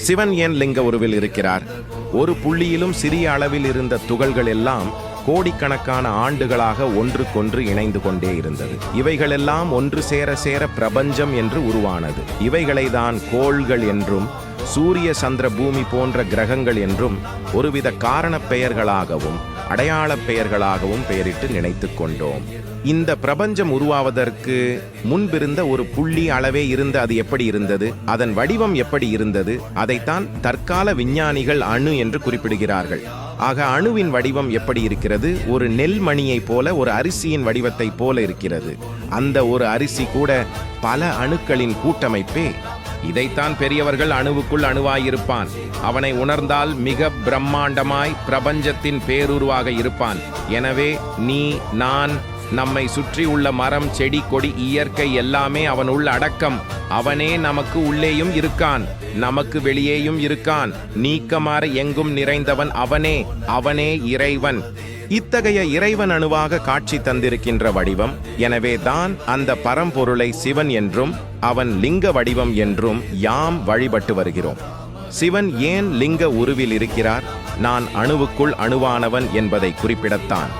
சிவன் ஏன் லிங்க உருவில் இருக்கிறார்? ஒரு புள்ளியிலும் சிறிய அளவில் இருந்த துகள்கள் எல்லாம் கோடிக்கணக்கான ஆண்டுகளாக ஒன்றுக்கொன்று இணைந்து கொண்டே இருந்தது. இவைகளெல்லாம் ஒன்று சேர சேர பிரபஞ்சம் என்று உருவானது. இவைகளை தான் கோள்கள் என்றும் சூரிய சந்திர பூமி போன்ற கிரகங்கள் என்றும் ஒருவித காரணப் பெயர்களாகவும் அடையாளப் பெயர்களாகவும் பெயரிட்டு நினைத்து கொண்டோம். இந்த பிரபஞ்சம் உருவாவதற்கு முன்பிருந்த ஒரு புள்ளி அளவே இருந்து அது எப்படி இருந்தது அதன் வடிவம் எப்படி இருந்தது அதைத்தான் தற்கால விஞ்ஞானிகள் அணு என்று குறிப்பிடுகிறார்கள். ஆக அணுவின் வடிவம் எப்படி இருக்கிறது ஒரு நெல் மணியைப் போல ஒரு அரிசியின் வடிவத்தைப் போல இருக்கிறது. அந்த ஒரு அரிசி கூட பல அணுக்களின் கூட்டமைப்பே இதைத்தான் பெரியவர்கள் அணுவுக்குள் அணுவாயிருப்பான். அவனை உணர்ந்தால் மிக பிரம்மாண்டமாய் பிரபஞ்சத்தின் பேருருவாக இருப்பான். எனவே நீ நான் நம்மை சுற்றி உள்ள மரம் செடி கொடி இயற்கை எல்லாமே அவனுள் அடக்கம். அவனே நமக்கு உள்ளேயும் இருக்கான். நமக்கு வெளியேயும் இருக்கான். நீக்கமாற எங்கும் நிறைந்தவன் அவனே. அவனே இறைவன். இத்தகைய இறைவன் அணுவாக காட்சி தந்திருக்கின்ற வடிவம் எனவே தான் அந்த பரம்பொருளை சிவன் என்றும் அவன் லிங்க வடிவம் என்றும் யாம் வழிபட்டு வருகிறோம். சிவன் ஏன் லிங்க உருவில் இருக்கிறார்? நான் அணுவுக்குள் அணுவானவன் என்பதை குறிப்பிடத்தான்.